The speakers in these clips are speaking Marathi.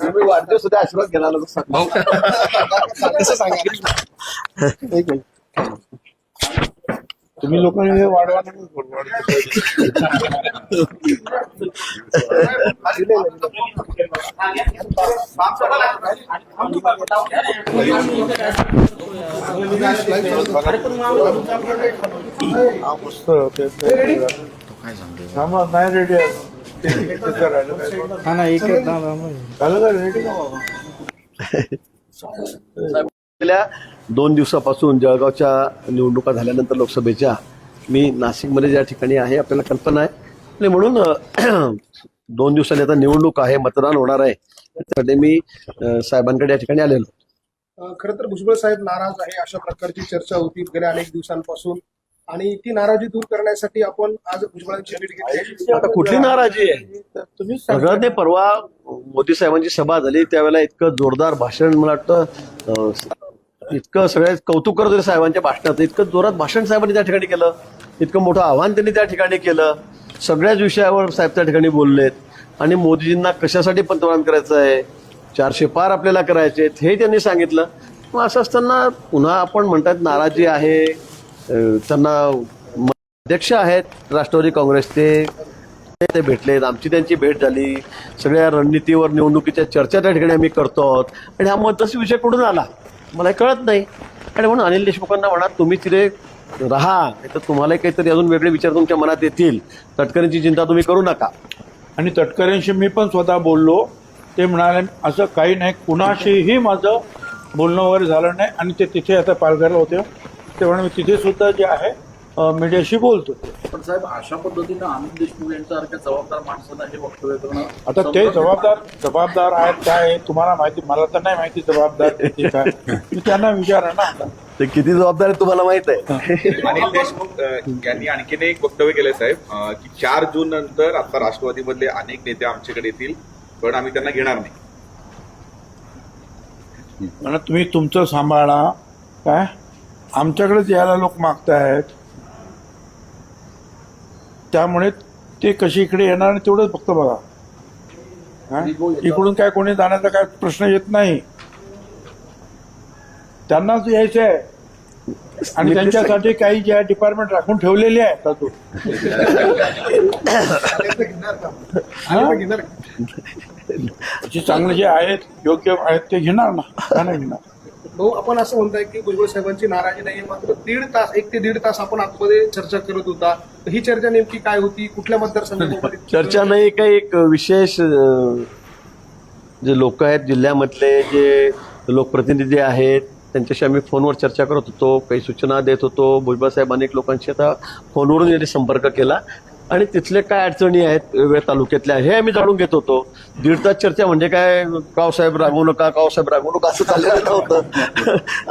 माग वाढदिवस सुद्धा आशीर्वाद घ्यायला कसं सांगा एक मिनिट तुम्ही लोकांनी हे वाढवा हा मस्त नाही रेडी हा ना गेल्या दोन दिवसापासून जळगावच्या निवडणुका झाल्यानंतर लोकसभेच्या मी नाशिकमध्ये ज्या ठिकाणी आहे आपल्याला कल्पना आहे. आणि म्हणून दोन दिवसांनी आता निवडणूक आहे मतदान होणार आहे. त्यासाठी मी साहेबांकडे या ठिकाणी आलेलो. खर तर भुजबळ साहेब नाराज आहे अशा प्रकारची चर्चा होती गेल्या अनेक दिवसांपासून. आणि ती नाराजी दूर करण्यासाठी आपण आज भुजबळांची भेट घेतली. आता कुठली नाराजी आहे? तुम्ही सगळं ते परवा मोदी साहेबांची सभा झाली त्यावेळेला इतकं जोरदार भाषण मला वाटतं इतकं सगळ्यात कौतुक करत होते साहेबांच्या भाषणात. इतकं जोरात भाषण साहेबांनी त्या ठिकाणी केलं इतकं मोठं आव्हान त्यांनी त्या ठिकाणी केलं. सगळ्याच विषयावर साहेब त्या ठिकाणी बोललेत. आणि मोदीजींना कशासाठी पंतप्रधान करायचं आहे? चारशे पार आपल्याला करायचे हे त्यांनी सांगितलं. मग असं असताना पुन्हा आपण म्हणतात नाराजी आहे. त्यांना अध्यक्ष आहेत राष्ट्रवादी काँग्रेसचे. ते भेटलेत. आमची त्यांची भेट झाली. सगळ्या रणनीतीवर निवडणुकीच्या चर्चा त्या ठिकाणी आम्ही करतो आहोत. आणि हा मतदासी विषय कुठून आला? मला हे कळत नाही. आणि म्हणून अनिल देशमुखांना म्हणा तुम्ही तिथे राहा. तर तुम्हाला काहीतरी अजून वेगळे विचार तुमच्या मनात येतील. तटकरेंची चिंता तुम्ही करू नका. आणि तटकऱ्यांशी मी पण स्वतः बोललो. ते म्हणाले असं काही नाही. कुणाशीही माझं बोलणं वगैरे झालं नाही. आणि ते तिथे आता पालघरला होते. ते म्हणे मी तिथे सुद्धा जे आहे मीडियाशी बोलतो. पण साहेब अशा पद्धतीनं आनंद देशमुख यांच्यासारख्या जबाबदार माणसांना हे वक्तव्य करणं आता ते जबाबदार जबाबदार आहेत काय तुम्हाला माहिती मला तर नाही माहिती जबाबदार काय मी त्यांना विचारा ना आता. ते किती जबाबदार तुम्हाला माहीत आहे? अनिल देशमुख यांनी आणखीन एक वक्तव्य केलं साहेब की चार जून नंतर आता राष्ट्रवादीमधले अनेक नेते आमच्याकडे येतील पण आम्ही त्यांना घेणार नाही. तुम्ही तुमचं सांभाळा काय? आमच्याकडेच यायला लोक मागतायत. त्यामुळे ते कशी इकडे येणार आणि तेवढंच फक्त बघा? इकडून काय कोणी जाण्याचा काय प्रश्न येत नाही. त्यांनाच यायचं आहे आणि त्यांच्यासाठी काही जे डिपार्टमेंट राखून ठेवलेले आहेत. हा? जे चांगले जे आहेत योग्य आहेत ते घेणार ना? का नाही घेणार? भाऊ आपण असं म्हणताय की भुजबळ साहेबांची नाराजी नाही मात्र दीड तास एक ते दीड तास आपण आतमध्ये चर्चा करत होता. ही चर्चा नेमकी काय होती? कुठल्या मतदारसंघामध्ये चर्चा नाही काही एक विशेष जे लोक आहेत जिल्ह्यामधले जे लोकप्रतिनिधी आहेत त्यांच्याशी आम्ही फोनवर चर्चा करत होतो काही सूचना देत होतो. भुजबळ साहेब अनेक लोकांशी आता फोनवरून त्यांनी संपर्क केला. आणि तिथले काय अडचणी आहेत वेगवेगळ्या तालुक्यातल्या हे आम्ही जाणून घेत होतो. दीड तास चर्चा म्हणजे काय कावसाहेब रागवू नका कावसाहेब रागवू नका असं चाललेलं नव्हतं.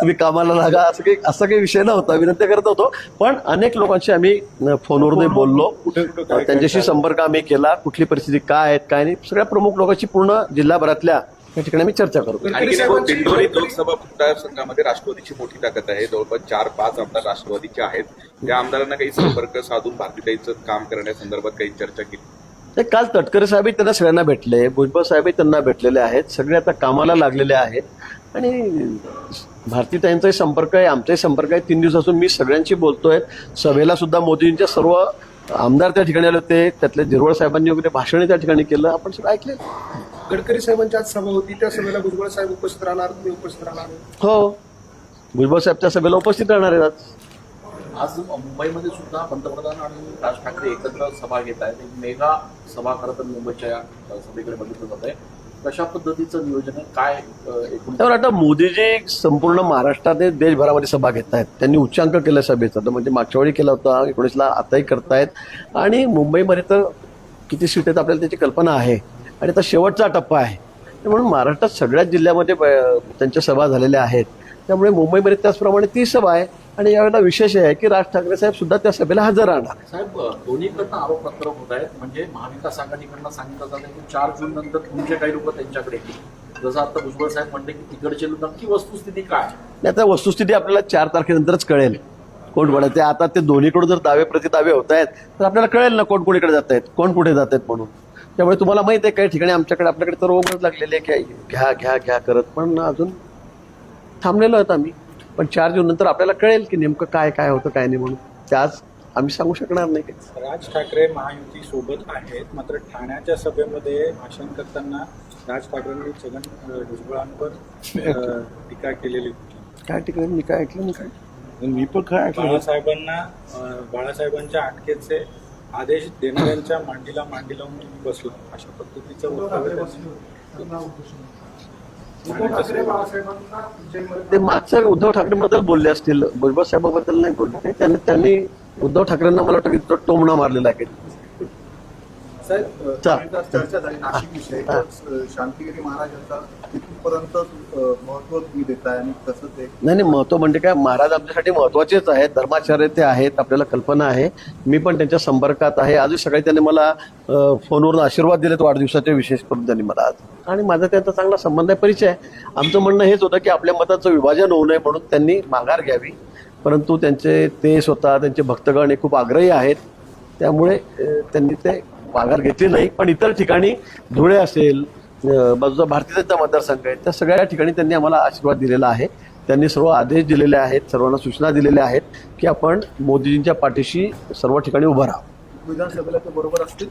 तुम्ही कामाला लागा असं काही असा काही विषय नव्हता विनंती करत होतो. पण अनेक लोकांशी आम्ही फोनवरून बोललो. त्यांच्याशी संपर्क आम्ही केला कुठली परिस्थिती काय आहेत काय नाही. सगळ्या प्रमुख लोकांची पूर्ण जिल्हाभरातल्या या ठिकाणी आम्ही चर्चा आणखी एक साहेबांची दिंडोरी लोकसभा मतदारसंघामध्ये राष्ट्रवादीची मोठी ताकद आहे. जवळपास चार पाच आमदार राष्ट्रवादीचे आहेत. त्या आमदारांना काही संपर्क साधून भारतीताईचं काम करण्यासंदर्भात काही चर्चा केली. ते काल तटकरे साहेबही त्यांना सगळ्यांना भेटले भुजबळ साहेबही त्यांना भेटलेले आहेत. सगळे आता कामाला लागलेले आहेत. आणि भारतीताईंचाही संपर्क आहे आमचाही संपर्क आहे. तीन दिवसापासून मी सगळ्यांशी बोलतोय. सभेला सुद्धा मोदींच्या सर्व आमदार त्या ठिकाणी आले होते त्यातले झिरवळ साहेबांनी वगैरे भाषण त्या ठिकाणी केलं आपण सगळं ऐकले. गडकरी साहेबांची आज सभा होती त्या सभेला भुजबळ साहेब उपस्थित राहणार तुम्ही उपस्थित राहणार? हो. भुजबळ साहेब त्या सभेला उपस्थित राहणार आहेत आज. आज मुंबईमध्ये सुद्धा पंतप्रधान आणि राज ठाकरे एकत्र सभा घेत आहेत. एक मेगा सभा खरं तर मुंबईच्या या सभेकडे बघितलं जात आहे कशा पद्धतीचं नियोजन आहे? काय त्यावर आता मोदीजी संपूर्ण महाराष्ट्रात देशभरामध्ये सभा घेत आहेत. त्यांनी उच्चांक केला सभेचा. तर म्हणजे मागच्या वेळी केला होता एकोणीसला आताही करतायत. आणि मुंबईमध्ये तर किती सीट आहेत आपल्याला त्याची कल्पना आहे. आणि आता शेवटचा टप्पा आहे. म्हणून महाराष्ट्रात सगळ्याच जिल्ह्यामध्ये ब- त्यांच्या सभा झालेल्या आहेत. त्यामुळे मुंबईमध्ये त्याचप्रमाणे ती सभा आहे. आणि यावेळेला विशेष आहे की राज ठाकरे साहेब सुद्धा त्या सभेला हजर राहणार. साहेब दोन्हीकडनं आरोप पत्र होत आहेत. म्हणजे महाविकास आघाडीकडनं सांगितलं जातं की चार जून नंतर तुमचे काही लोक त्यांच्याकडे येतील. जसं आता भुजबळ साहेब म्हणले की तिकडचे लोक नक्की वस्तुस्थिती काय? आणि आता वस्तुस्थिती आपल्याला चार तारखेनंतरच कळेल. कोण कोण. ते? आता ते दोन्हीकडून जर दावे प्रतिदावे होत आहेत तर आपल्याला कळेल ना कोण कोणीकडे जात आहेत कोण कुठे जात आहेत म्हणून. त्यामुळे तुम्हाला माहीत आहे काही ठिकाणी आमच्याकडे आपल्याकडे तर ओघच लागलेले घ्या घ्या घ्या करत. पण अजून थांबलेलो आहेत आम्ही. पण चार जून नंतर आपल्याला कळेल की नेमकं काय काय होतं काय नाही म्हणून. ते आज आम्ही सांगू शकणार नाही राज ठाकरे महायुती सोबत आहेत मात्र ठाण्याच्या सभेमध्ये भाषण करताना राज ठाकरेंनी छगन भुजबळांवर टीका केलेली होती. काय ठिकाणी मी काय ऐकलं नाही काय? मी पण काय ऐकलं बाळासाहेबांना बाळासाहेबांच्या अटकेचे आदेश देणाऱ्यांच्या मांडीला मांडी लावून बसला. अशा पद्धतीचं ते मागच्या उद्धव ठाकरेबद्दल बोलले असतील. भुजबळ साहेबाबद्दल नाही बोलले. त्यांनी त्यांनी उद्धव ठाकरेंना मला वाटतं तो टोमणा मारलेला आहे. चर्चा झाली नाशिक विषयी. तर शांतिगिरी महाराजांचा तिथपर्यंत महत्त्व तुम्ही देताय आणि कसं ते नाही नाही महत्त्व म्हणजे काय? महाराज आमच्यासाठी महत्वाचेच आहेत. धर्माचार्य ते आहेत आपल्याला कल्पना आहे. मी पण त्यांच्या संपर्कात आहे. आजही सकाळी त्यांनी मला फोनवरून आशीर्वाद दिलेत वाढदिवसाचे विशेष करून त्यांनी मला आज. आणि माझा त्यांचा चांगला संबंध आहे परिचय आमचं म्हणणं हेच होतं की आपल्या मताचं विभाजन होऊ नये म्हणून त्यांनी माघार घ्यावी. परंतु त्यांचे ते स्वतः त्यांचे भक्तगण हे खूप आग्रही आहेत. त्यामुळे त्यांनी ते माघार घेतली नाही पण इतर ठिकाणी धुळे असेल बाजूचा भारतीय जनता मतदारसंघ आहे त्या सगळ्या ठिकाणी त्यांनी आम्हाला आशीर्वाद दिलेला आहे. त्यांनी सर्व आदेश दिलेले आहेत सर्वांना सूचना दिलेल्या आहेत की आपण मोदीजींच्या पाठीशी सर्व ठिकाणी उभं राहावं. विधानसभेला ते बरोबर असतील?